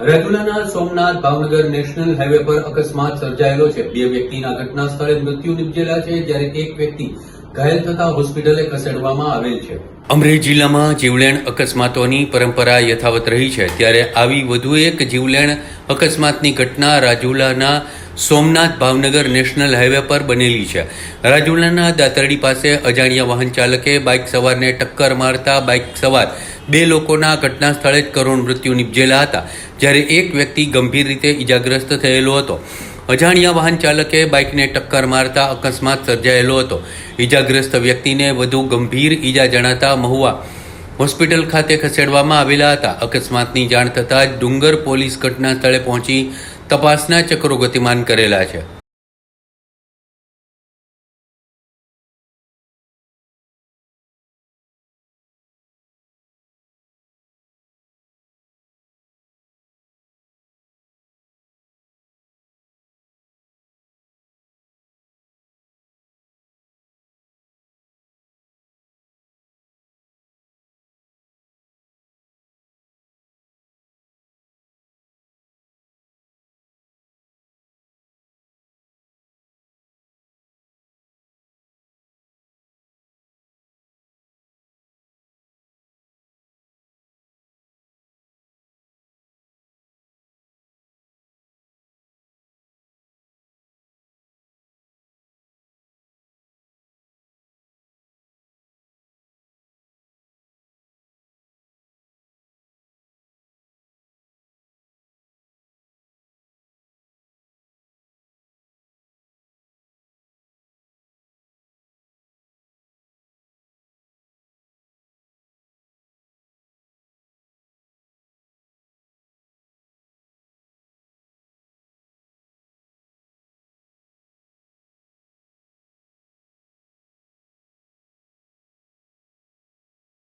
રાજુલાના Somnath Bhavnagar national highway પર અકસ્માત સર્જાયેલો છે. બે વ્યક્તિના ઘટના સ્થળે મૃત્યુ નિપજેલા છે, જ્યારે એક વ્યક્તિ ઘાયલ થતા હોસ્પિટલે ખસેડવામાં આવેલ છે. અમરેલી જિલ્લામાં જીવલેણ અકસ્માતોની પરંપરા યથાવત રહી છે. ત્યારે આવી વધુ એક જીવલેણ અકસ્માતની ઘટના રાજુલાના સોમનાથ ભાવનગર નેશનલ હાઈવે પર બનેલી છે. રાજુલાના દાતરડી પાસે અજાણ્યા વાહન ચાલકે બાઇક સવારને ટક્કર મારતા બાઇક સવાર બે લોકોના ઘટના સ્થળે જ કરુણ મૃત્યુ નિપજેલા હતા, જ્યારે એક વ્યક્તિ ગંભીર રીતે ઇજાગ્રસ્ત થયેલો હતો. અજાણ્યા વાહન ચાલકે બાઇકને ટક્કર મારતા અકસ્માત સર્જાયેલો હતો. ઇજાગ્રસ્ત વ્યક્તિને વધુ ગંભીર ઈજા જણાતા મહુવા હોસ્પિટલ ખાતે ખસેડવામાં આવેલા હતા. અકસ્માતની જાણ થતાં જ ડુંગર પોલીસ ઘટના સ્થળે પહોંચી તપાસના ચક્રો ગતિમાન કરેલા છે.